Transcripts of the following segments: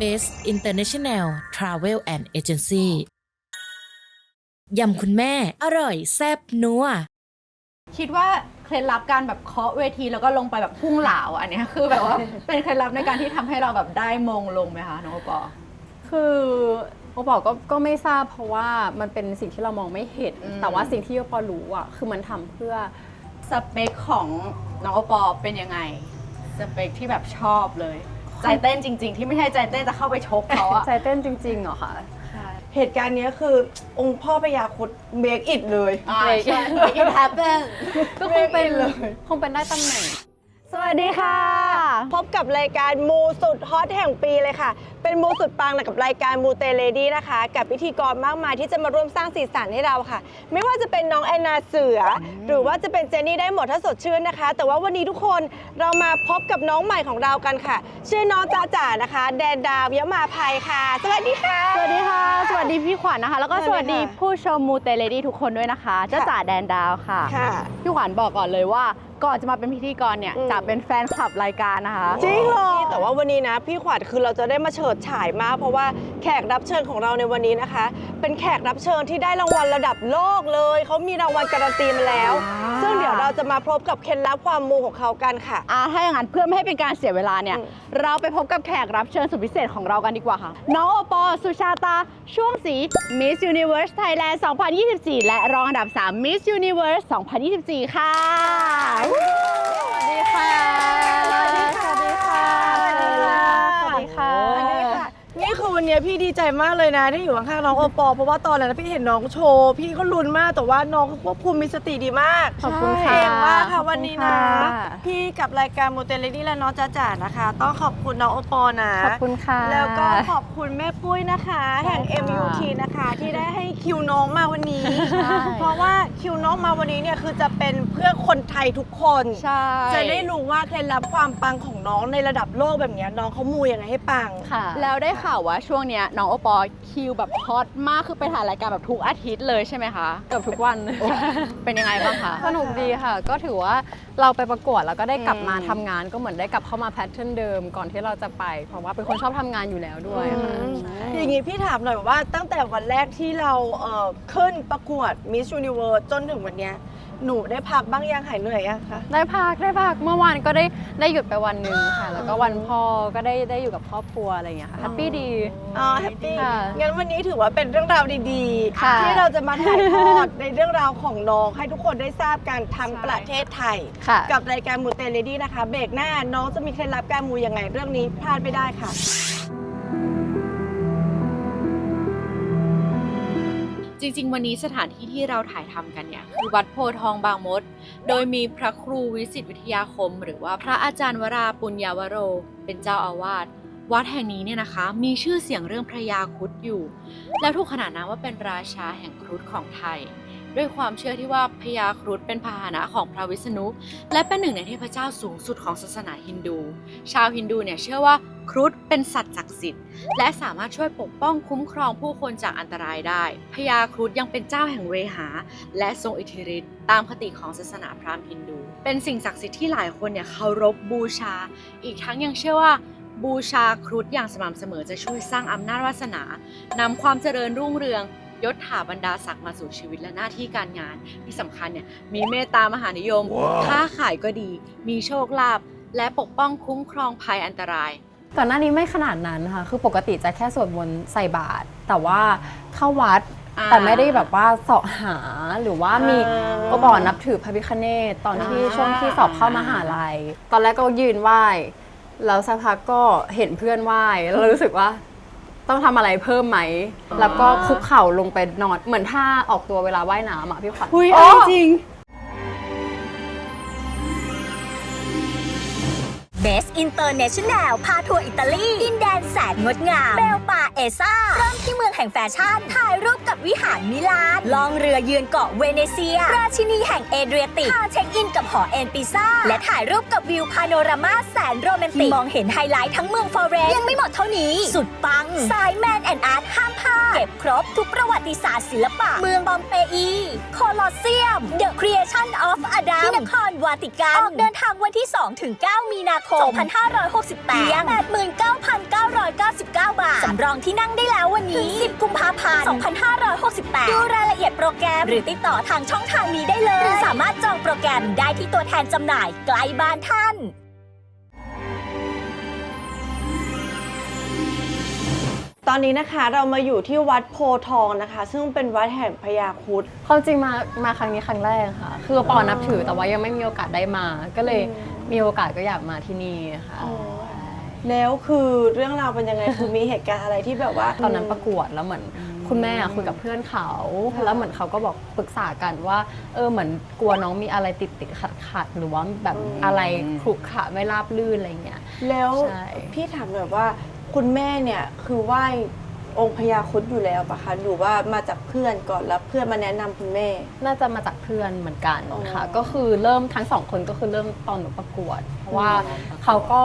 Best International Travel and Agency ยำคุณแม่ อร่อยแซ่บนัว คิดว่าเคล็ดลับการแบบเคาะเวทีแล้วก็ลงไปแบบพุ่งเหลาอันเนี้ยคือแบบว่า เป็นเคล็ดลับในการที่ทำให้เราแบบได้มงลงไหมคะน้องโอปอล์ คือโอปอก็ก็ไม่ทราบเพราะว่ามันเป็นสิ่งที่เรามองไม่เห็น อืม แต่ว่าสิ่งที่โอปอรู้อะคือมันทำเพื่อ สเปคของน้องโอปอล์เป็นยังไง สเปคที่แบบชอบเลย ใจเต้นจริง ๆ ที่ไม่ใช่ใจเต้นจะเข้าไปชกเขาอะ ใจเต้นจริงๆเหรอคะ เหตุการณ์เนี้ยคือองค์พ่อพญาครุดเบรกอิดเลย อ่าใช่ Make it happen ก็คงเป็นเลย คงเป็นได้ตำแหน่ง สวัสดีค่ะ พบกับรายการมูสุดฮอตแห่งปีเลยค่ะ เป็นมูสุดปังกับรายการมูเตเลดี้นะคะ กับพิธีกรมากมายที่จะมาร่วมสร้างสีสันให้เราค่ะ ไม่ว่าจะเป็นน้องแอนนาเสืออหรือว่าจะเป็นเจนนี่ได้หมดถ้าสดชื่นนะคะ แต่ว่าวันนี้ทุกคนเรามาพบกับน้องใหม่ของเรากันค่ะ ชื่อน้องจ้าจ๋านะคะ แดนดาวยมาภัยค่ะ สวัสดีค่ะ สวัสดีค่ะ สวัสดีพี่ขวัญนะคะ แล้วก็สสวัวัสสดีดีค่ะผู้ชมมูเตเลดี้ทุกคนด้วยนะคะเจ้าจ๋าแดนดาวค่ะค่ะ พี่ขวัญบอกก่อนเลยว่า ก่อนจะมาเป็นพิธีกรเนี่ยอืม จะเป็นแฟนคลับรายการนะคะ จริงเหรอแต่ว่าวันนี้นะ พี่ขวัญคือเราจะได้มาเฉิดฉายมากเพราะว่าแขกรับเชิญของเราในวันนี้นะคะ เป็นแขกรับเชิญที่ได้รางวัลระดับโลกเลย เขามีรางวัลการันตีมาแล้วอ่าซึ่งเดี๋ยวเราจะมาพบกับเคล็ดลับความมูของเขากันค่ะ อ่าถ้าอย่างนั้นเพื่อไม่ให้เป็นการเสียเวลาเนี่ย อืม เราไปพบกับแขกรับเชิญสุดพิเศษของเรากันดีกว่าค่ะ น้องโอปอล์สุชาตา ช่วงสี Miss Universe Thailand 2024 และรองอันดับ 3 Miss Universe 2024 ค่ะสวัสดีค่ะ สวัสดีค่ะ สวัสดีค่ะ สวัสดีค่ะ สวัสดีค่ะ นี่คือ วันนี้พี่ดีใจมากเลยนะที่อยู่ข้างๆน้องโอปอล์เพราะว่าตอนนั้นพี่เห็นน้องโชว์ พี่ก็ลุ้นมากแต่ว่าน้องควบคุมมีสติดีมากขอบคุณค่ะเก่งมากค่ะขอบคุณวันนี้นะค่ะพี่กับรายการมูเตเลดี้และน้องจ้าจ๋านะคะ ต้องขอบคุณน้องโอปอล์นะขอบคุณค่ะ แล้วก็ขอบคุณแม่ปุ้ยนะคะ แห่งใช่ค่ะ MUT นะคะ ที่ได้ให้คิวน้องมาวันนี้ใช่เพราะว่าคิวน้องมาวันนี้เนี่ยคือจะเป็นเพื่อคนไทยทุกคนใช่จะได้รู้ว่าเคล็ดลับความปังของน้องในระดับโลกแบบเนี้ยน้องเขามูยังไงให้ปังค่ะแล้วได้ข่าวว่าช่วงเนี้ยน้องโอปอล์คิวแบบฮอตมากคือไปถ่ายรายการแบบทุกอาทิตย์เลยใช่ไหมคะเกือบทุกวันเป็นยังไงบ้างคะ สนุกดีค่ะ ก็ถือว่าเราไปประกวดแล้วก็ได้กลับมาอืมทำงานก็เหมือนได้กลับเข้ามาแพทเทิร์นเดิมก่อนที่เราจะไป เพราะว่าเป็นคนชอบทำงานอยู่แล้วด้วยค่ะอืมใช่อย่างนี้พี่ถามหน่อยว่าตั้งแต่วันแรกที่เราเอ่อขึ้นประกวด Miss Universe จนถึงวันเนี้ย หนูได้พักบ้างยังหายเหนื่อยยังคะ ได้พักได้พักเมื่อวานก็ได้ได้หยุดไปวันหนึ่งค่ะ แล้วก็วันพ่อก็ได้ได้อยู่กับครอบครัวอะไรอย่างเงี้ยค่ะแฮปปี้ดี อ๋อแฮปปี้ค่ะงั้นวันนี้ถือว่าเป็นเรื่องราวดีค่ะๆ ที่เราจะมาถ่ายทอด ในเรื่องราวของน้องให้ทุกคนได้ทราบกันทั้งใช่ ประเทศไทย ค่ะ กับรายการมูเตเลดี้นะคะ เบรกหน้าน้องจะมีเคล็ดลับการมูยังไงเรื่องนี้พลาดไม่ได้ค่ะ จริง ๆ วันนี้สถานที่ที่เราถ่ายทำกันเนี่ยคือวัดโพธทองบางมด โดยมีพระครูวิสิตวิทยาคม หรือว่าพระอาจารย์วราปุญญาวโร เป็นเจ้าอาวาสวัดแห่งนี้เนี่ยนะคะ มีชื่อเสียงเรื่องพระยาครุฑอยู่ และถูกขนานนามว่าเป็นราชาแห่งครุฑของไทย ด้วยความเชื่อที่ว่าพญาครุฑเป็นพาหนะของพระวิษณุ และเป็นหนึ่งในเทพเจ้าสูงสุดของศาสนาฮินดู ชาวฮินดูเนี่ยเชื่อว่าครุฑเป็นสัตว์ศักดิ์สิทธิ์และสามารถช่วยปกป้องคุ้มครองผู้คนจากอันตรายได้พญาครุฑยังเป็นเจ้าแห่งเวหา และทรงอิทธิฤทธิ์ตามคติของศาสนาพราหมณ์ฮินดู เป็นสิ่งศักดิ์สิทธิ์ที่หลายคนเนี่ยเคารพบูชา อีกทั้งยังเชื่อว่าบูชาครุฑอย่างสม่ำเสมอจะช่วยสร้างอำนาจวาสนา นำความเจริญรุ่งเรือง ยศถาบรรดาศักดิ์มาสู่ชีวิตและหน้าที่การงาน ที่สำคัญเนี่ยมีเมตตามหานิยมค้าขายก็ดี มีโชคลาภและปกป้องคุ้มครองภัยอันตราย ก่อนหน้านี้ไม่ขนาดนั้นค่ะ คือปกติจะแค่สวดมนต์ใส่บาตรแต่ว่าเข้าวัดอ่าแต่ไม่ได้แบบว่าเสาะหาหรือว่ามีอ่าก็บอกนับถือพระพิคเนตตอนที่อ่าช่วงที่สอบเข้ามหาลัย ตอนแรกก็ยืนไหว้แล้วสักพักก็เห็นเพื่อนไหว้แล้วเรารู้สึกว่า ต้องทำอะไรเพิ่มไหม แล้วก็คุกเข่าลงไปนอน เหมือนท่าออกตัวเวลาว่ายน้ำอะพี่ขวัญหุยโอ้จริง Best International พาทัวร์อิตาลีดินแดนแสนงดงาม เบลปาเอซ่า เริ่มที่เมืองแห่งแฟชั่น ถ่ายรูปกับวิหารมิลาน ลองเรือยืนเกาะเวเนเซีย ราชินีแห่งเอเดรียติกพาเช็คอินกับหอเอ็นปิซ่า และถ่ายรูปกับวิวพาโนรามาแสนโรแมนติก มองเห็นไฮไลท์ทั้งเมืองฟลอเรนซ์ยังไม่หมดเท่านี้ สุดปังสายแมนแอนด์อาร์ตห้ามพลาดเก็บครบทุกประวัติศาสตร์ศิลปะ เมืองบอมเปอีโคลอสเซียม The Creation of Adam ที่นครวาติกันออกเดินทางวันที่2ถึง9มีนาคม 2568เพียง89,999 บาท สำรองที่นั่งได้แล้ววันนี้ถึง10 กุมภาพันธ์ 2568 ดูรายละเอียดโปรแกรม หรือติดต่อทางช่องทางนี้ได้เลย หรือสามารถจองโปรแกรมได้ที่ตัวแทนจำหน่ายใกล้บ้านท่านตอนนี้นะคะเรามาอยู่ที่วัดโพธิ์ทองนะคะ ซึ่งเป็นวัดแห่งพญาครุด ความจริงมามาครั้งนี้ครั้งแรกค่ะ คือปอนับถือแต่ว่ายังไม่มีโอกาสได้มา ก็เลย มีโอกาสก็อยากมาที่นี่ค่ะแล้วคือเรื่องราวเป็นยังไง คือมีเหตุการณ์อะไรที่แบบว่า ตอนนั้นประกวดแล้วเหมือนคุณแม่อะคุยกับเพื่อนเขาแล้วเหมือนเขาก็บอกปรึกษากันว่า เออเหมือนกลัวน้องมีอะไรติดติดขัดขัดๆหรือว่าแบบอะไรขรุขระไม่ราบลื่นอะไรเงี้ย แล้วใช่ พี่ถามหน่อยว่าคุณแม่เนี่ยคือไหว้ องค์พญาครุดอยู่แล้วปะคะหรือว่ามาจากเพื่อนก่อนแล้วเพื่อนมาแนะนำคุณแม่ น่าจะมาจากเพื่อนเหมือนกันอ๋อค่ะก็คือเริ่มทั้งสองคนก็คือเริ่มตอนหนูประกวด เพราะว่าเขาก็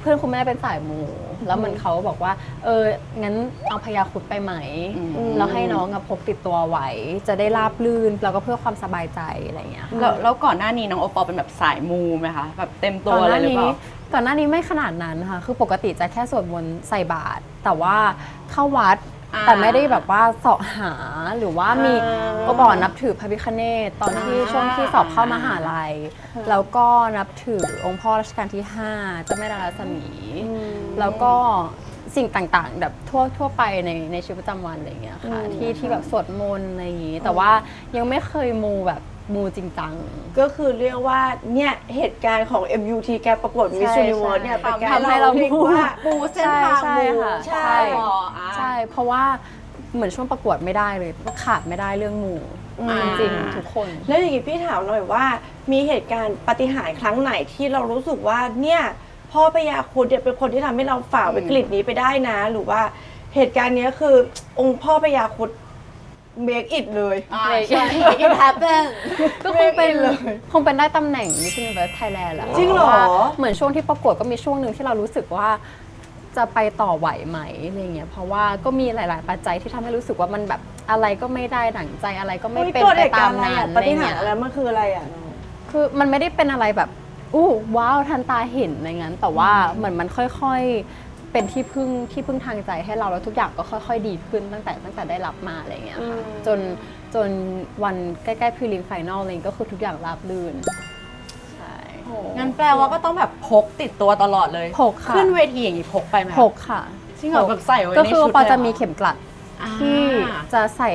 เพื่อนคุณแม่เป็นสายมู แล้วเหมือนเขาบอกว่า เอองั้นเอาพยาครุดไปไหมแล้วให้น้องอะพกติดตัวไว้ จะได้ราบลื่นแล้วก็เพื่อความสบายใจอะไรอย่างเงี้ยค่ะ แล้วแล้วก่อนหน้านี้น้องโอปอลเป็นแบบสายมูไหมคะแบบเต็มตัวก่อนหเลยน้าหรือนี้เปล่า ก่อนหน้านี้ไม่ขนาดนั้นค่ะ คือปกติจะแค่สวดมนต์ใส่บาตรแต่ว่าเข้าวัดอ่าแต่ไม่ได้แบบว่าเสาะหาหรือว่ามีอ่าโอปอนับถือพระพิคเนตตอนที่ช่วงที่สอบเข้ามหาลัย แล้วก็นับถือองค์พ่อรัชกาลที่5เจ้าแม่ดาราศมี แล้วก็สิ่งต่างๆ แบบทั่วทั่วไปในในชีวิตประจำวันอะไรอย่างเงี้ยค่ะ ที่ที่แบบสวดมนต์อะไรอย่างงี้ แต่ว่ายังไม่เคยมูแบบ มูจริงจัง ก็คือเรียกว่าเนี่ยเหตุการณ์ของ MUT แกประกวด Miss ใช่ Universe เนี่ยเป็นการทำให้เราเรียกว่า ปูเส้นทางใช่มูค่ะใช่ ใช่อ๋ออ่าใช่ เพราะว่าเหมือนช่วงประกวดไม่ได้เลยขาดไม่ได้เรื่องมูอืมจริงๆทุกคน แล้วอย่างนี้พี่ถามหน่อยว่ามีเหตุการณ์ปาฏิหารย์ครั้งไหนที่เรารู้สึกว่าเนี่ยพ่อพญาครุดเนี่ยเป็นคนที่ทำให้เราฝ่าวิกฤตนี้ไปได้นะ หรือว่าเหตุการณ์เนี้ยคือองค์พ่อพญาครุด เบรกอิดเลยอ่าใช่ it happen ก็คงเป็นเลยคงเป็นได้ตำแหน่ง Miss Universe Thailand แหละจริงเหรอ พาะว่าเหมือนช่วงที่ประกวดก็มีช่วงหนึ่งที่เรารู้สึกว่าจะไปต่อไหวไหมอะไรเงี้ยเพราะว่าก็มีหลาย ๆ ปัจจัยที่ทำให้รู้สึกว่ามันแบบอะไรก็ไม่ได้ดั่งใจอะไรก็ไม่ฮ้ยเป็นกิดไปเหตุตากรมณ์อะไรนั้อะนปาอะไรฏิหารเงี้ย์ยอะไรมันคืออะไรอะ คือมันไม่ได้เป็นอะไรแบบอู้ว้าวทันตาเห็นอะไรเงี้ยแต่ว่าเหมือนมันค่อย ๆ เป็นที่พึ่งที่พึ่งทางใจให้เราแล้วทุกอย่างก็ค่อย ๆ ดีขึ้นตั้งแต่ตั้งแต่ได้รับมาอะไรเงี้ยค่ะอืมจนจนวันใกล้ๆพรีลิมไฟนอลอะไรเงี้ยก็คือทุกอย่างราบรื่นใช่งั้นแปลว่าก็ต้องแบบพกติดตัวตลอดเลยพกค่ะขึ้นเวทีอย่างนี้พกไปไหมคะพกค่ะจริงเหรอแบบใส่ไว้ในก็คือชุดปอเลยเหรอจะมีเข็มกลัดอ่าที่จะใส่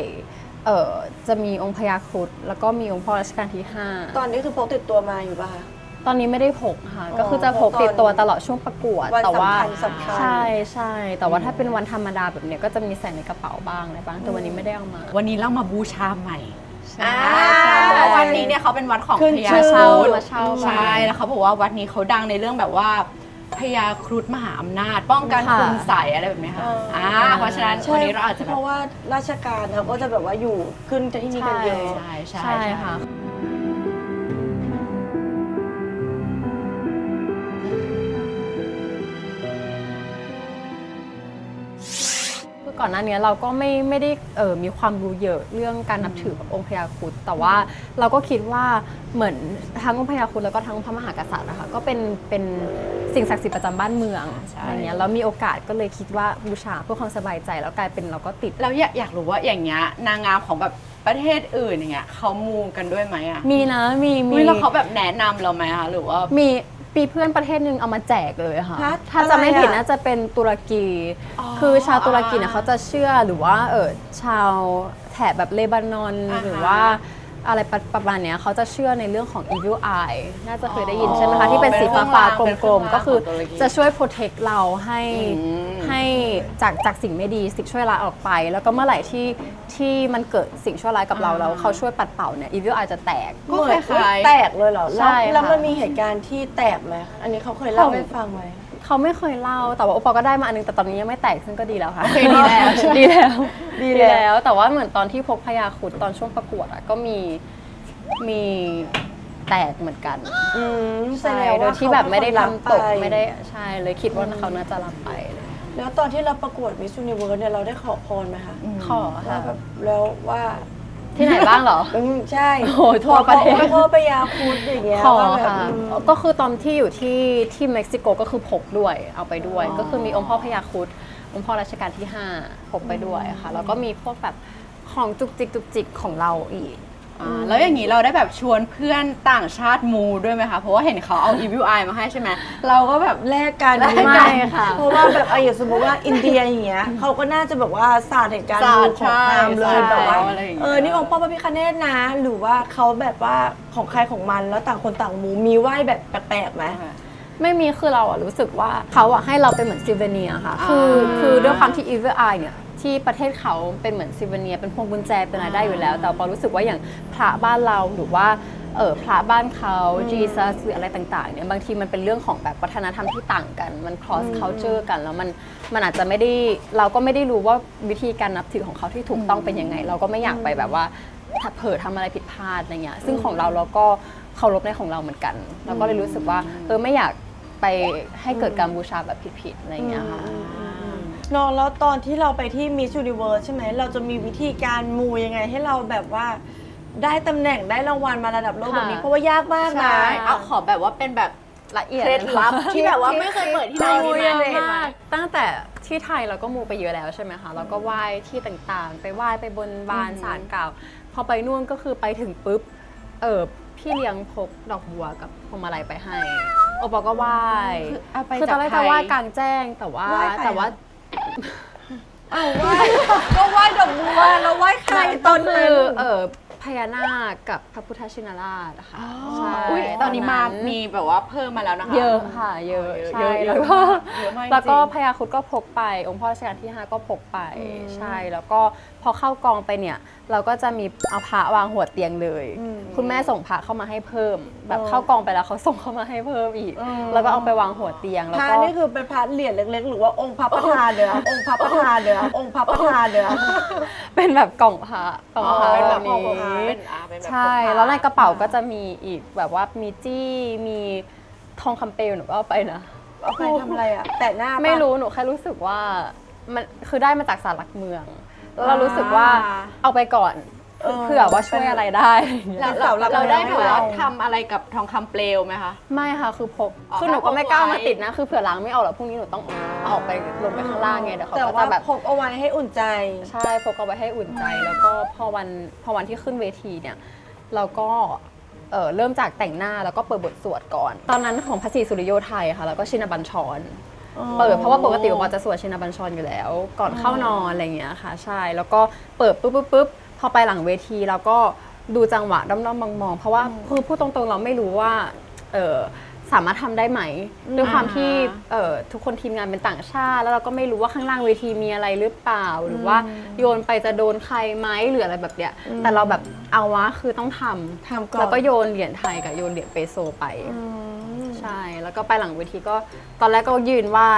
เอ่อจะมีองค์พญาครุฑแล้วก็มีองค์พ่อรัชกาลที่ 5 ตอนนี้คือพกติดตัวมาอยู่ป่ะคะ ตอนนี้ไม่ได้พกค่ะอ๋อก็คือจะพกติดตัวตลอดช่วงประกวด วันแต่ว่าสำคัญสำคัญ ใช่ใช่แต่ว่าถ้าเป็นวันธรรมดาแบบเนี้ยก็จะมีใส่ในกระเป๋าบ้างอะไรบ้างแต่วันนี้ไม่ได้เอามา วันนี้เรามาบูชาใหม่อ่าเพราะวัดนี้เนี่ยเขาเป็นวัดของขึ้นพญาชื่อเช่ามาเช่าใช่แล้วเขาบอกว่าวัดนี้เขาดังในเรื่องแบบว่าพญาครุฑมหาอำนาจ ป้องกันค่ะคุณใสยอะไรแบบนี้ค่ะเอออ่ อ่าเพราะฉะนั้นวันนี้เราอาจจะแบเพบราะว่าราชการเขาก็จะแบบว่าอยู่ขึ้นที่นี่กันเยอะ ใช่ใช่ใช่ค่ะคือ ก่อนหน้านี้เราก็ไม่ไม่ได้เออมีความรู้เยอะเรื่องการนับถือแบบองค์พญาครุฑแต่ว่าเราก็คิดว่าเหมือนทั้งองค์พญาครุฑแล้วก็ทั้งพระมหากษัตริย์นะคะก็เป็นเป็นสิ่งศักดิ์สิทธิ์ประจำบ้านเมืองอะไรเงี้ยแล้วมีโอกาสก็เลยคิดว่าบูชาเพื่อความสบายใจแล้วกลายเป็นเราก็ติด แล้วอยากอยากรู้ว่าอย่างเงี้ยนางงามของแบบประเทศอื่นอย่างเงี้ยเขามูกันด้วยไหมอะมีนะมีมี อุ๊ยแล้วเขาแบบแนะนำเราไหมคะหรือว่า มี ปีเพื่อนประเทศหนึ่งเอามาแจกเลยค่ะ ฮะถ้าจะไม่อะไรอะผิดน่าจะเป็นตุรกี อ๋อคือชาวตุรกีเนี่ยเขาจะเชื่อหรือว่าเออชาวแถบแบบเลบานอนอ่าฮะหรือว่า อะไรประประมาณเนี้ยเขาจะเชื่อในเรื่องของ evil eye น่าจะเคยได้ยินใช่ไหมคะ ที่เป็นสีฟ้าฟ้าๆกลมๆ ก็คือจะช่วย protect เราให้ให้จากจากสิ่งไม่ดีสิ่งชั่วร้ายออกไป แล้วก็เมื่อไหร่ที่ที่มันเกิดสิ่งชั่วร้ายกับเราแล้วเขาช่วยปัดเป่าเนี่ย evil eye จะแตกเหมือนแตกเลยเหรอใช่แล้วแล้วค่ะมันมีเหตุการณ์ที่แตกไหมอันนี้เขาเคยเล่าของให้ฟังไหม เขาไม่เคยเล่า แต่ว่าอุปอก็ได้มาอันนึงแต่ตอนนี้ยังไม่แตกซึ่งก็ดีแล้วค่ะ ดีแล้ว ดีแล้วดีดีแล้วแล้ว แต่ว่าเหมือนตอนที่พกพยาครุดตอนช่วงประกวดอะก็มีมีแตกเหมือนกันอืมแสใช่ดงโดว่ายที่แบบไม่ได้เขาเป็นคนทำตกรับปไม่ได้ใช่เลยคิดว่าเขาน่าจะรับไปเลยแล้วตอนที่เราประกวดมิส s u นิเวิร์สเนี่ยเราได้ขอพรไหมคะขอว่าค่ะแบบแล้วว่า ที่ไหนบ้างเหรอ อืมใช่โอ้โหทั่วประเทศขอพ่อพยาครุดอย่างเงี้ยขอว่าแบบค่ะ อืม ก็คือตอนที่อยู่ที่ที่เม็กซิโกก็คือพกด้วยเอาไปด้วยก็คือมีองค์พ่อพญาครุดองค์พ่อรัชกาลที่ 5 พกไปด้วยค่ะ แล้วก็มีพวกแบบของจุกจิกจุกจิกของเราอีก อ่าแล้วอย่างนี้เราได้แบบชวนเพื่อนต่างชาติมูด้วยไหมคะ เพราะว่าเห็นเขาเอา Evil Eye มาให้ใช่ไหมเราก็แบบ แลกกันแลกกันไม่ค่ะเพราะว่าแบบเอาอย่างสมมติว่าอินเดียอย่างเงี้ยเขาก็น่าจะแบบว่าศาสตร์แห่งการศาสตร์ดูของงามเลใช่ยแบบว่าอะไรอย่างเงี้ย เออนี่องค์พ่อพระพิคเนตนะ หรือว่าเขาแบบว่าของใครของมันแล้วต่างคนต่างมูมีไหว้แบบแปลกๆไหม ไม่มีคือเราอะรู้สึกว่าเขาอะให้เราเป็นเหมือนซิเวเนียค่ะ คืออ่าคือด้วยความที่ Evil Eye เนี่ย ที่ประเทศเขาเป็นเหมือนซิเวเนีย เป็นพวงกุญแจเป็นอะไรได้อยู่แล้ว แต่พอรู้สึกว่าอย่างพระบ้านเราหรือว่าเออพระบ้านเขาจีซัสหรืออะไรต่างๆเนี่ยบางทีมันเป็นเรื่องของแบบวัฒนธรรมที่ต่างกัน มัน cross culture กัน แล้วมันมันอาจจะไม่ได้เราก็ไม่ได้รู้ว่าวิธีการนับถือของเขาที่ถูกต้องเป็นยังไง เราก็ไม่อยากไปแบบว่าถ้าเผลอทำอะไรผิดพลาดอะไรเงี้ยซึ่งของเราเราก็เคารพในของเราเหมือนกัน เราก็เลยรู้สึกว่าเออไม่อยากไปให้เกิดการบูชาแบบผิดๆอะไรอย่างเงี้ยค่ะ นอนแล้วตอนที่เราไปที่มิส s u นิเวิร์สใช่ไหม เราจะมีวิธีการมูยังไงให้เราแบบว่า ได้ตำแหน่งได้รางวัลมาระดับโลกแบบนี้ค่ะเพราะว่ายากมากนะเอาขอแบบว่าเป็นแบบละเอียดเคล็ดลับที่แบบว่าไม่เคยเปิดที่ไหนมูมีเยไหมอะมากตั้งแต่ที่ไทยเราก็มูไปเยอะแล้วใช่ไหมคะเราก็ไหว้ที่ต่างๆ ไปไหว้ไปบนบานศาลกล่าว พอไปนู่นก็คือไปถึงปุ๊บเออพี่เลี้ยงพกดอกบัวกับพวงมาลัยไปให้โอปอก็ไหว้คือเอาไปคือตอนแรกจากไทจะยไหว้กลางแจ้งแต่ว่าไหว้ใครอะ แต่ว่า อ้าวไหว้ก็ไหว้ดอกบัวแล้วไหว้ใครตอนนั้น เออ ญานาคกับพระพุทธชินราชค่ะใช่อุ้ยตอนนี้มา มีแบบว่าเพิ่มมาแล้วนะคะ เยอะค่ะเยอะเยอะใช่เยอะแล้วก็เยอะมากจริง แล้วก็พญาครุดก็พกไป องค์พ่อรัชกาลที่ 5 ก็พกไปใช่แล้วก็พอเข้ากองไปเนี่ย เราก็จะมีเอาพระวางหัวเตียงเลย คุณแม่ส่งพระเข้ามาให้เพิ่ม แบบเข้ากองไปแล้วเขาส่งเข้ามาให้เพิ่มอีก แล้วก็เอาไปวางหัวเตียงแล้วพระก็ นี่คือเป็นพระเหรียญเล็ก ๆ หรือว่าองค์พระประธานเด้อองค์พระประธานเด้อองค์พระประธานเด้อเป็นแบบกล่องพระกล่องพระอ๋อเป็นแบแบบบกล่องนี้พระเป็นอ่าเป็นแบบใช่ พกพา แล้วในกระเป๋าก็จะมีอีกแบบว่ามีจี้มีทองคำเปลวหนูก็เอาไปนะ เอาไปทำอะไรอะ แตะหน้าปะ ไม่รู้หนูแค่รู้สึกว่ามันคือได้มาจากสารหลักเมืองแล้วเรารู้สึกว่าอ่าเอาไปก่อน เออเผื่อว่าช่วยอะไรได้อะไรอย่างเงี้ยเป็นเสาหลักเราได้เมืแบองบว่าให้เราทำอะไรกับทองคำเปลวไหมคะ ไม่ค่ะคือพกอ๋อคือหนูก็ไม่กล้าพกไว้มาติดนะ คือเผื่อล้างไม่ออกหรอกพรุ่งนี้หนูต้องเอาออกไปลงไปข้างล่างไงเดี๋ยวเขาแต่ก็ว่าจะแบบพกเอาไว้ให้อุ่นใจ ใช่พกเอาไว้ให้อุ่นใจ แล้วก็พอวันพอวันที่ขึ้นเวทีเนี่ย เราก็เอ่อเริ่มจากแต่งหน้าแล้วก็เปิดบทสวดก่อน ตอนนั้นของพระศรีสุริโยไทยค่ะ แล้วก็ชินบัญชร เปิดเพราะว่าปกติวอจะสวดชินบัญชรอยู่แล้ว ก่อนเข้านอนอะไรอย่างเงี้ยค่ะ ใช่แล้วก็เปิดปุ๊บปุ๊บปุ๊บ พอไปหลังเวทีเราก็ดูจังหวะด้อมๆมองๆเพราะว่าคือพูดตรงๆเราไม่รู้ว่าเออสามารถทำได้ไหมด้วยความที่เออทุกคนทีมงานเป็นต่างชาติ แล้วเราก็ไม่รู้ว่าข้างล่างเวทีมีอะไรหรือเปล่า หรือว่าโยนไปจะโดนใครไหมหรืออะไรแบบเนี้ยแต่เราแบบเอาวะคือต้องทำทำก่อนแล้วก็โยนเหรียญไทยกับโยนเหรียญเปโซไปใช่แล้วก็ไปหลังเวทีก็ตอนแรกก็ยืนไหว้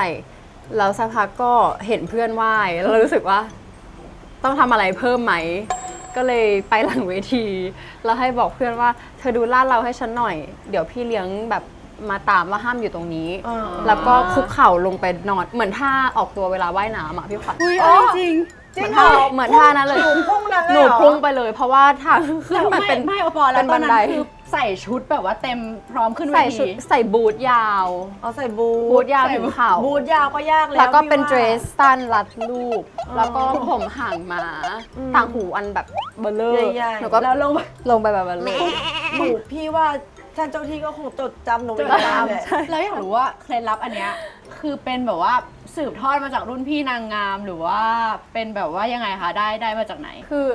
แล้วสักพักก็เห็นเพื่อนไหว้แล้วเรารู้สึกว่า ต้องทำอะไรเพิ่มไหม ก็เลยไปหลังเวที แล้วให้บอกเพื่อนว่าเธอดูลาดเราให้ฉันหน่อย เดี๋ยวพี่เลี้ยงแบบมาตามว่าห้ามอยู่ตรงนี้ อ่า แล้วก็คุกเข่าลงไปนอนเหมือนท่าออกตัวเวลาว่ายน้ำอะพี่ขวัญจริง จริงเหมือนท่าเหมือนท่านั้นเลย หนูพุ่งนั้นเลยหนูเรอพุ่งไปเลย เพราะว่าทางขึ้นมันเป็นไม่ไม่อปอแล้วเป็นตบัอนนนั้นไดคือใส่ชุดแบบว่าเต็มพร้อมขึ้นเวใส่ทีชุดใส่บูทยาว เอาใส่บูทบูทยาวถึงเข่า บูทยาวก็ยากแล้วแล้วก็เป็นพี่าเดรสสั้นรัดรูป แล้วก็ผมห่างมา ต่างหูอันแบบ เบลเลอร์ใหญ่ๆ หนูก็แล้วลงไปลงไปแบบเบลเลอร์หนูพี่ว่าท่านเจ้าที่ก็คงจดจำหนูจอีนกตามแหละแล้วอยากรู้ว่าเคล็ดลับอันเนี้ยคือเป็นแบบว่าสืบทอดมาจากรุ่นพี่นางงามหรือว่าเป็นแบบว่ายังไงคะได้ได้มาจากไหน คือ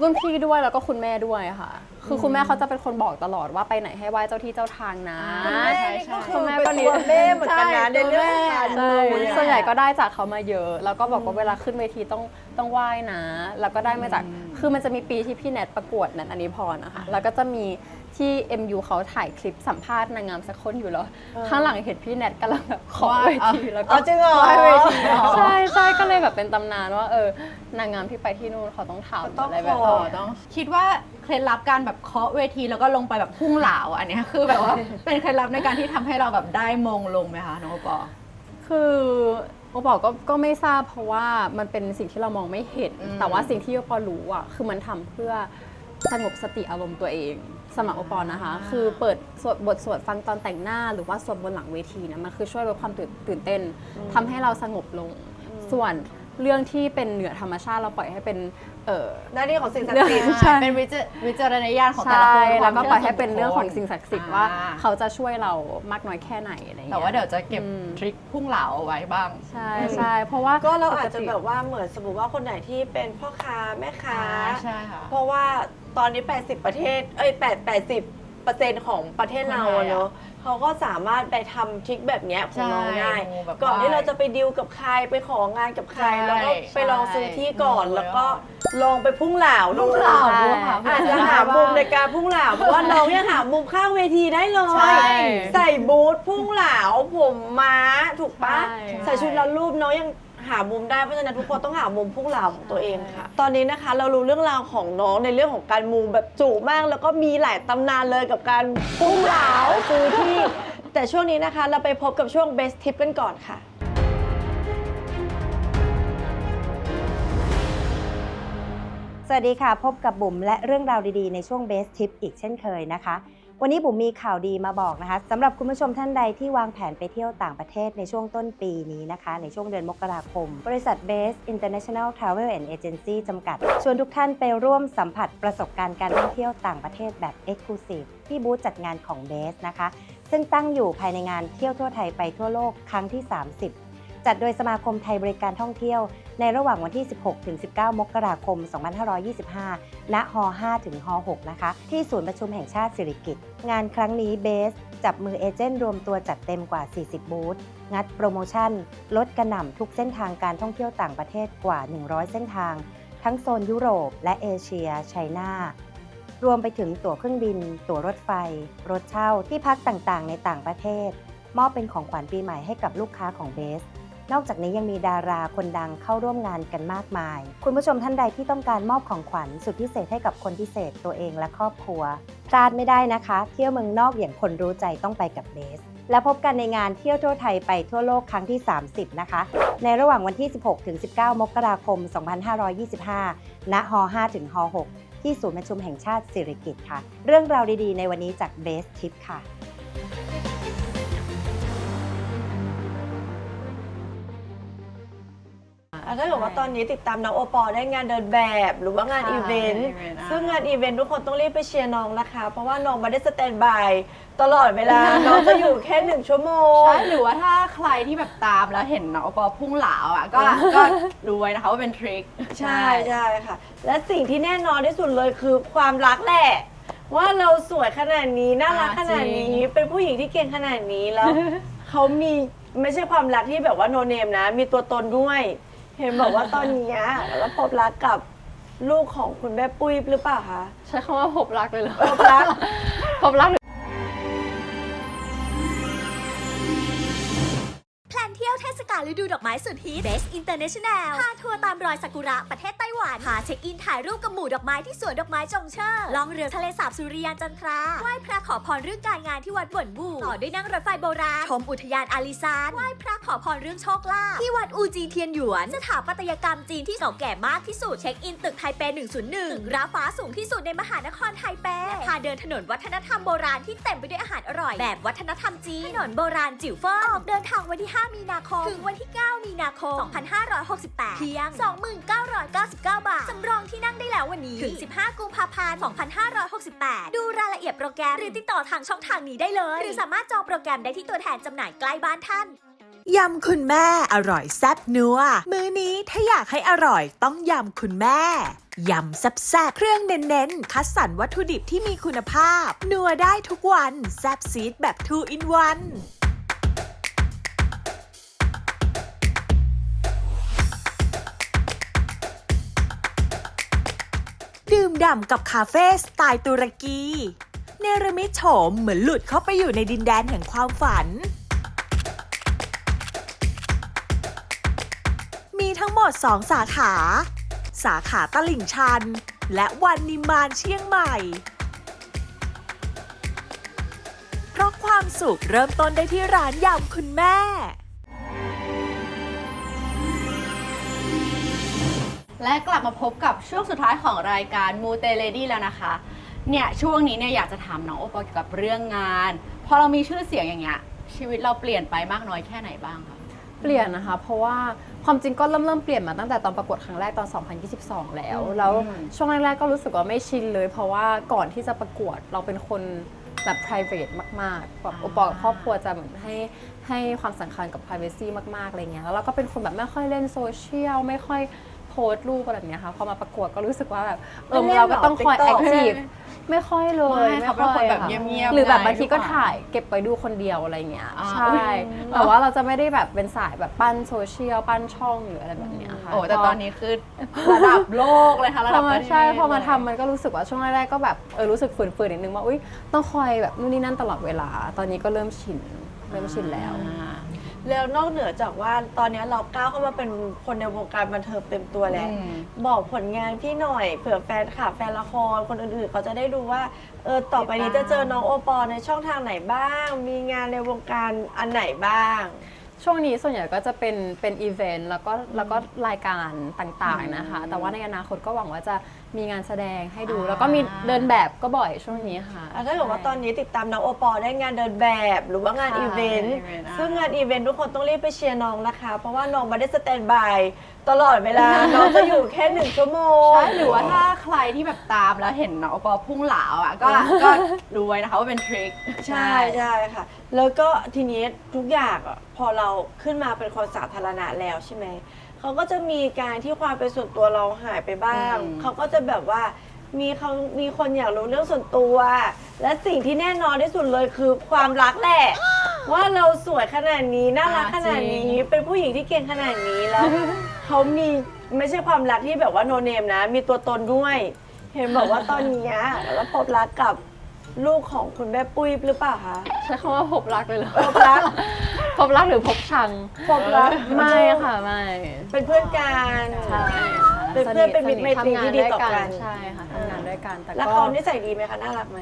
รุ่นพี่ด้วยแล้วก็คุณแม่ด้วยค่ะ คือคุณแม่เขาจะเป็นคนบอกตลอดว่าไปไหนให้ไหว้เจ้าที่เจ้าทางนะคุณแม่นี่ก็คือคุณแม่เป็นก็นิตัวแม่เหมือนกันนะในเรื่องการใช่มูเนี่ยส่วนใหญ่ก็ได้จากเขามาเยอะ แล้วก็บอกว่าเวลาขึ้นเวทีต้องต้องไหว้นะ แล้วก็ได้มาจากคือมันจะมีปีที่พี่แนทประกวดแนทอันนี้พรนะคะแล้วก็จะมี ที่ MU เขาถ่ายคลิปสัมภาษณ์นางงามสักคนอยู่แล้ว ข้างหลังเห็นพี่แนทกำลังแบบขอเวทีแล้วก็อ๋อจริงเหรอไหว้เวทีใช่ใช่ก็เลยแบบเป็นตำนานว่าเออนางงามที่ไปที่นู่นเขาต้องทำต้องอะไรแบบขอนี้ ต้อง คิดว่าเคล็ดลับการแบบเคาะเวทีแล้วก็ลงไปแบบพุ่งเหลาอันเนี้ยคือแบบว่า เป็นเคล็ดลับในการที่ทำให้เราแบบได้มงลงไหมคะน้องโอปอ คือโอบอกก็ก็ไม่ทราบเพราะว่ามันเป็นสิ่งที่เรามองไม่เห็น อืม แต่ว่าสิ่งที่โอปอรู้อะคือมันทำเพื่อสงบสติอารมณ์ตัวเอง สำหรับโอปอนะคะ คือเปิดสวดบทสวดฟังตอนแต่งหน้า หรือว่าสวดบนหลังเวทีนะมันคือช่วยลดความตื่นตื่นเต้นทำให้เราสงบลง ส่วนเรื่องที่เป็นเหนือธรรมชาติเราปล่อยให้เป็นเออหน้าที่ของสิ่งศักดิ์สิทธิ์ใช่เป็นวิจวิจารณญาณของแต่ละใช่คนแล้วก็ปล่อยให้ความเป็นเรื่องของชื่สิ่งศักดิ์สิทธิ์อ่ว่า เขาจะช่วยเรามากน้อยแค่ไหนอะไรอย่างแต่เงี้ยว่าเดี๋ยวจะเก็บอืมทริคพุ่งเหลาเอาไว้บ้าง ใช่ใช่เพราะว่าก็เราอาจจะปกติแบบว่าเหมือนสมมติว่าคนไหนที่เป็นพ่อค้าแม่ค้าใช่ค่ะเพราะว่า ตอนนี้ 80 ประเทศ เอ้ย8 80เปอร์เซ็นต์ของประเทศเราอะเนอะเขาก็สามารถไปทำทริคแบบเนี้ยของน้องได้ ใช่แบบก่อนว่าที่เราจะไปดิวกับใครไปของานกับใคร ใช่แล้วก็ไปลองซื้อที่ก่อนใช่ แล้วก็ลองไปพุ่งเหลาดูพุ่งเหลาดูค่ะอาจจะหามุมในการพุ่งเหลาเพราะว่าน้องยังหามุมข้างเวทีได้เลใช่ ย ใส่บูทพุ่งเหลาผมม้าถูกปะใช่ ใส่ชุดแล้วรูปน้องยัง หามุมได้เพราะฉะนั้นทุกคนต้องหามุมพุ่งเหลาของตัวเองค่ะ ตอนนี้นะคะเรารู้เรื่องราวของน้องในเรื่องของการมูแบบจุมาก แล้วก็มีหลายตำนานเลยกับการพุ่งเหลาซื้อที่ แต่ช่วงนี้นะคะ เราไปพบกับช่วง best tip กันก่อนค่ะ สวัสดีค่ะ พบกับบุ๋มและเรื่องราวดีๆ ในช่วง Best Tip อีกเช่นเคยนะคะ วันนี้บุ๋มมีข่าวดีมาบอกนะคะสำหรับคุณผู้ชมท่านใดที่วางแผนไปเที่ยวต่างประเทศในช่วงต้นปีนี้นะคะ ในช่วงเดือนมกราคม บริษัท Best International Travel and Agency จำกัด ชวนทุกท่านไปร่วมสัมผัสประสบการณ์การท่องเที่ยวต่างประเทศแบบ Exclusive ที่บูธจัดงานของ Best นะคะ ซึ่งตั้งอยู่ภายในงานเที่ยวทั่วไทยไปทั่วโลกครั้งที่ 30 จัดโดยสมาคมไทยบริการท่องเที่ยว ในระหว่างวันที่ 16ถึง19 มกราคม 2525 ณ ฮ 5 ถึง ฮ 6 นะคะ ที่ศูนย์ประชุมแห่งชาติสิริกิติ์งานครั้งนี้เบส จับมือเอเจนต์รวมตัวจัดเต็มกว่า 40 บูธ งัดโปรโมชั่น ลดกระหน่ำทุกเส้นทางการท่องเที่ยวต่างประเทศกว่า 100 เส้นทาง ทั้งโซนยุโรป และเอเชียไชน่ารวมไปถึงตั๋วเครื่องบิน ตั๋วรถไฟ รถเช่า ที่พักต่างๆ ในต่างประเทศ มอบเป็นของขวัญปีใหม่ให้กับลูกค้าของเบส นอกจากนี้ยังมีดาราคนดังเข้าร่วมงานกันมากมาย คุณผู้ชมท่านใดที่ต้องการมอบของขวัญสุดพิเศษให้กับคนพิเศษตัวเองและครอบครัว พลาดไม่ได้นะคะ เที่ยวเมืองนอกอย่างคนรู้ใจต้องไปกับเบสและพบกันในงานเที่ยวทั่วไทยไปทั่วโลกครั้งที่ 30 นะคะ ในระหว่างวันที่ 16 ถึง 19 มกราคม 2525 ณ ฮ 5 ถึง ฮ 6 ที่ศูนย์ประชุมแห่งชาติสิริกิติ์ค่ะ เรื่องราวดีๆ ในวันนี้จากเบสทิปค่ะ อะถ้าเกิดว่าตอนนี้ติดตามน้องโอปอได้งานเดินแบบหรือว่างานค่ะอีเวนต์อีเวนต์อะ ซึ่งงานอีเวนต์ทุกคนต้องรีบไปเชียร์น้องนะคะ เพราะว่าน้องมาได้สแตนบายตลอดเวลา น้องจะอยู่แค่หนึ่งชั่วโมง ใช่หรือว่าถ้าใครที่แบบตามแล้วเห็นน้องโอปอพุ่งเหลาอะก็ก็รู้ไว้นะคะว่าเป็นทริค ใช่ใช่ค่ะ และสิ่งที่แน่นอนที่สุดเลยคือความรักแหละ ว่าเราสวยขนาดนี้น่ารักขนาดนี้เป็นผู้หญิงที่เก่งขนาดนี้แล้ว เขามีไม่ใช่ความรักที่แบบว่าโนเนมนะ มีตัวตนด้วย เห็นบอกว่าตอนนี้แล้วพบรักกับลูกของคุณแม่ปุ้ยหรือเปล่าคะ ใช้คำว่าพบรักเลยเหรอพบรัก พบรักาลฤดูดอกไม้สุดฮิต Best International พาทัวร์ตามรอยซากุระประเทศไต้หวัน พาเช็คอินถ่ายรูปกับหมู่ดอกไม้ที่สวนดอกไม้จงเชอร์ล่องเรือทะเลสาบสุริยันจันทราไหว้พระขอพรเรื่องการงานที่วัดบ่วนบูต่อด้วยนั่งรถไฟโบราณชมอุทยานอาลิซานไหว้พระขอพรเรื่องโชคลาภที่วัดอูจีเทียนหยวน สถาปัตยกรรมจีนที่เก่าแก่มากที่สุดเช็คอินตึกไทเป 101ตึกราฟ้าสูงที่สุดในมหานครไทเปและพาเดินถนนวัฒนธรรมโบราณที่เต็มไปด้วยอาหารอร่อยแบบวัฒนธรรมจีนถนนโบราณจิ๋วเฟินออกเดินทางวันที่ 5 มีนาคมถึงวันที่ 9 มีนาคม 2568 เพียง 2999 บาท สำรองที่นั่งได้แล้ววันนี้ ถึง 15 กุมภาพันธ์ 2568 ดูรายละเอียดโปรแกรม หรือติดต่อทางช่องทางนี้ได้เลย หรือสามารถจองโปรแกรมได้ที่ตัวแทนจำหน่ายใกล้บ้านท่านยำคุณแม่อร่อยแซ่บนัว มื้อนี้ถ้าอยากให้อร่อยต้องยำคุณแม่ยำแซ่บๆเครื่องเน้นๆ คัดสรรวัตถุดิบที่มีคุณภาพ นัวได้ทุกวัน แซ่บซีดแบบ 2 in 1 ดื่มด่ำกับคาเฟ่สไตล์ตุรกี เนรมิตโฉมเหมือนหลุดเข้าไปอยู่ในดินแดนแห่งความฝัน มีทั้งหมด 2 สาขา สาขาตลิ่งชัน และวันนิมานเชียงใหม่ เพราะความสุขเริ่มต้นได้ที่ร้านยำคุณแม่ และกลับมาพบกับช่วงสุดท้ายของรายการมูเตเลดี้แล้วนะคะ เนี่ยช่วงนี้เนี่ยอยากจะถามน้องโอปอลเกี่ยวกับเรื่องงาน พอเรามีชื่อเสียงอย่างเงี้ยชีวิตเราเปลี่ยนไปมากน้อยแค่ไหนบ้างคะเปลี่ยนนะคะ เพราะว่าความจริงก็เริ่มเริ่มเปลี่ยนมาตั้งแต่ตอนประกวดครั้งแรกตอน 2022 แล้ว แล้วช่วงแรกๆก็รู้สึกว่าไม่ชินเลย เพราะว่าก่อนที่จะประกวดเราเป็นคนแบบ private มากๆแบบอุปกรณ์ครอบครัวจะเหมือนให้ให้ความสำคัญกับ privacy มากๆอะไรเงี้ยแล้วเราก็เป็นคนแบบไม่ค่อยเล่นโซเชียลไม่ค่อย โพสต์รูปอะไรแบบเนี้ยค่ะพอมาประกวดก็รู้สึกว่าแบบเออไม่เล่นเราก็ต้องคอยหรอ TikTok active ไม่ค่อยเลยไม่เขาเป็นคนแบบอะเงียบๆหรือแบบไงบางทีก็ทุกวันถ่ายเก็บไปดูคนเดียวอะไรเงี้ยอ่าใช่แต่ว่าเราจะไม่ได้แบบเป็นสายแบบปั้นโซเชียลปั้นช่องหรืออะไรแบบเนี้ยค่ะโอ้แต่ตอนนี้คือระดับโลกเลยค่ะระพดัอบปมาระเทศใช่พอมาเลยทำมันก็รู้สึกว่าช่วงแรกๆก็แบบเออรู้สึกฝืนๆนิดนึงว่าอุ้ยต้องคอยแบบนู่นนี่นั่นตลอดเวลา ตอนนี้ก็เริ่มชินเริ่มชินแล้ว แล้วนอกเหนือจากว่าตอนนี้เราก้าวเข้ามาเป็นคนในวงการบันเทิงเต็มตัวแล้วบอกผลงานพี่หน่อยเผื่อแฟนคลับแฟนละครคนอื่นๆ เขาจะได้ดูว่าเออต่อไปนี้จะเจอน้องโอปอลในช่องทางไหนบ้าง มีงานในวงการอันไหนบ้าง ช่วงนี้ส่วนใหญ่ก็จะเป็นเป็นอีเวนต์แล้วก็แล้วก็รายการต่างๆนะคะ แต่ว่าในอนาคตก็หวังว่าจะ มีงานแสดงให้ดูอ่าแล้วก็มีเดินแบบก็บ่อยช่วงนี้ค่ะ อะถ้าเกิดว่าตอนนี้ติดตามน้องโอปอลได้งานเดินแบบหรือว่างานค่ะอีเวนต์อีเวนต์อะ ซึ่งงานอีเวนต์ทุกคนต้องรีบไปเชียร์น้องนะคะ เพราะว่าน้องไม่ได้สแตนบายตลอดเวลา น้องจะอยู่แค่หนึ่งชั่วโมง ใช่หรือว่าถ้าใครที่แบบตามแล้วเห็นน้องโอปอลพุ่งเหลาอะก็ก็รู้ไว้นะคะว่าเป็นทริค ใช่ใช่ค่ะ แล้วก็ทีนี้ทุกอย่างอะพอเราขึ้นมาเป็นคนสาธารณะแล้วใช่ไหม เขาก็จะมีการที่ความเป็นส่วนตัวเราหายไปบ้าง อืม เขาก็จะแบบว่ามีเขามีคนอยากรู้เรื่องส่วนตัว และสิ่งที่แน่นอนที่สุดเลยคือความรักแหละ ว่าเราสวยขนาดนี้น่ารักขนาดนี้เป็นผู้หญิงที่เก่งขนาดนี้แล้ว เขามีไม่ใช่ความรักที่แบบว่าโนเนมนะ มีตัวตนด้วย เห็นบอกว่าตอนเนี้ยแล้วพบรักกับลูกของคุณแม่ปุ้ยหรือเปล่าคะ ใช้คำว่าพบรักเลยเหรอพบรัก พบรักหรือพบชังพบรักไม่ค่ะ ไม่เป็นเพื่อนกัน ใช่เป็นเพื่อนเป็นมิตรไมตรีที่ดีต่อกัน ใช่ค่ะทำงานด้วยกันแต่แล้วก็เขานิสัยดีไหมคะน่ารักไหม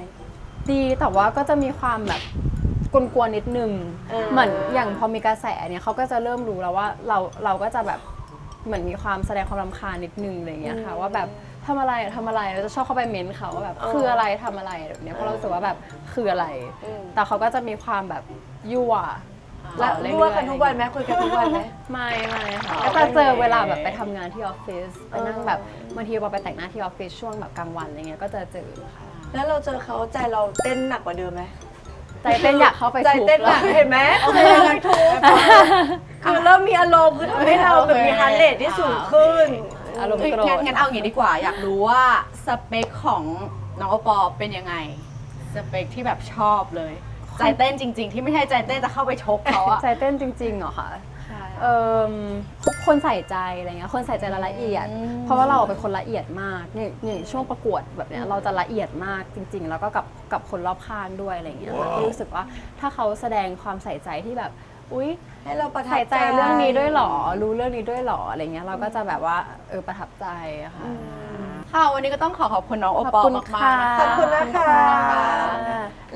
ดีแต่ว่าก็จะมีความแบบกวนๆนิดนึงเออเหมือนอย่างพอมีกระแสเนี่ยเขาก็จะเริ่มรู้แล้วว่าเราเราก็จะแบบเหมือนมีความแสดงความรำคาญนิดนึงอะไรอย่างเงี้ยค่ะว่าแบบทำอะไรทำอะไรเราจะชอบเข้าไปเม้นเขาว่าแบบคืออะไรทำอะไรแบบเนี้ยเพราะเรารู้สึกว่าแบบคืออะไรอืมแต่เขาก็จะมีความแบบยั่ว แล้วเรื่อยๆรั่วกันทุกวันไหมคุยกันทุกวันไหม ไม่ไม่ค่ะอ๋อก็จะเจอไม่เวลาแบบไปทำงานที่ออฟฟิศไปนั่งเออแบบบางทีเราไปแต่งหน้าที่ออฟฟิศช่วงแบบกลางวันอะไรเงี้ยก็จะเจอค่ะแล้วเราเจอเขาใจเราเต้นหนักกว่าเดิมไหมใจเต้นอยากเข้าไปใจทุบเต้นหนักแล้วเห็นไหมคือยังทุกคือเริ่มมีอารมณ์คือทำให้เราแบบมีฮาร์ทเรทที่สูงขึ้น อารมณ์เอ้ยโกรงั้ธนงั้นเอาอย่างนี้ดีกว่า อยากรู้ว่าสเปคของน้องโอปอลเป็นยังไง สเปคที่แบบชอบเลย ใจเต้นจริง ๆ ที่ไม่ใช่ใจเต้นจะเข้าไปชกเขาอะใจเต้นจริงๆเหรอคะเอ่มคนใส่ใจอะไรเงี้ยคนใส่ใจรายละเอียดอืมเพราะว่าเราเป็นคนละเอียดมากอย่างอย่างช่วงประกวดแบบเนี้ยเราจะละเอียดมากจริง ๆ แล้วก็กับกับคนรอบข้างด้วยอะไรเงี้ยแล้วก็รู้สึกว่าถ้าเขาแสดงความใส่ใจที่แบบ อุ๊ยให้เราประทับใส่ใจเรื่องนี้ด้วยเหรอ รู้เรื่องนี้ด้วยเหรออะไรเงี้ยเราก็จะแบบว่าเออประทับใจอะค่ะ ค่ะวันนี้ก็ต้องขอขอบคุณน้องโอขอบปอลคุณมากค่ะๆนะคะขอบคุณนะคะ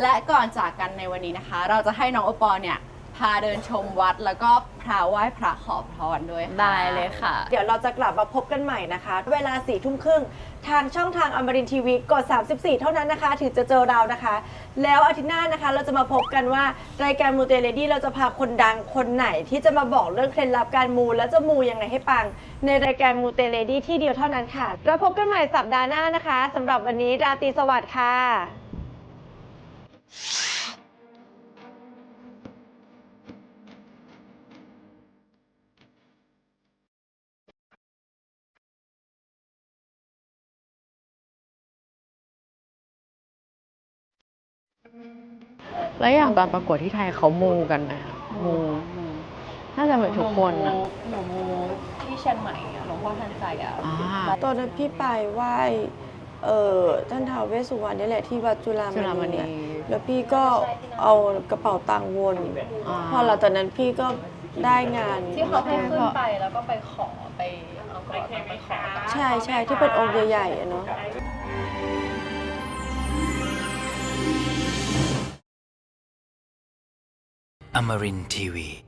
และก่อนจากกันในวันนี้นะคะ เราจะให้น้องโอปอลเนี่ย พาเดินชมวัด แล้วก็พาไหว้พระขอพรด้วยค่ะ ได้เลยค่ะ เดี๋ยวเราจะกลับมาพบกันใหม่นะคะ เวลาสี่ทุ่มครึ่งทางช่องทางอมรินทีวีกด 34 เท่านั้นนะคะ ถึงจะเจอเรานะคะ แล้วอาทิตย์หน้านะคะเราจะมาพบกันว่ารายการมูเตเลดี้เราจะพาคนดังคนไหนที่จะมาบอกเรื่องเคล็ดลับการมูแล้วจะมูยังไงให้ปัง ในรายการมูเตเลดี้ที่เดียวเท่านั้นค่ะแล้วพบกันใหม่สัปดาห์หน้านะคะสำหรับวันนี้ราตรีสวัสดิ์ค่ะ แล้วอย่างตอนประกวดที่ไทยเขามูกันไหมคะมู น่าจะเหมือนทุกคนอะหนูมูที่เชียงใหม่อะหลวงพ่อทันใจอะอ่า ตอนนั้นพี่ไปไหว้เอ่อท่านท้าวเวสสุวรรณนี่แหละที่วัดจุฬาจุฬามมณีณีอะแล้วพี่ก็เอากระเป๋าตังค์วนา พอหลังจากนั้นพี่ก็ได้งาน ที่เขาให้ขึ้นไปแล้วก็ไปขอไปเอากระเป๋าตังค์ไปขอ ใช่ใช่ที่เป็นองค์ใหญ่ๆอะเนาะ Amarin Tiwi.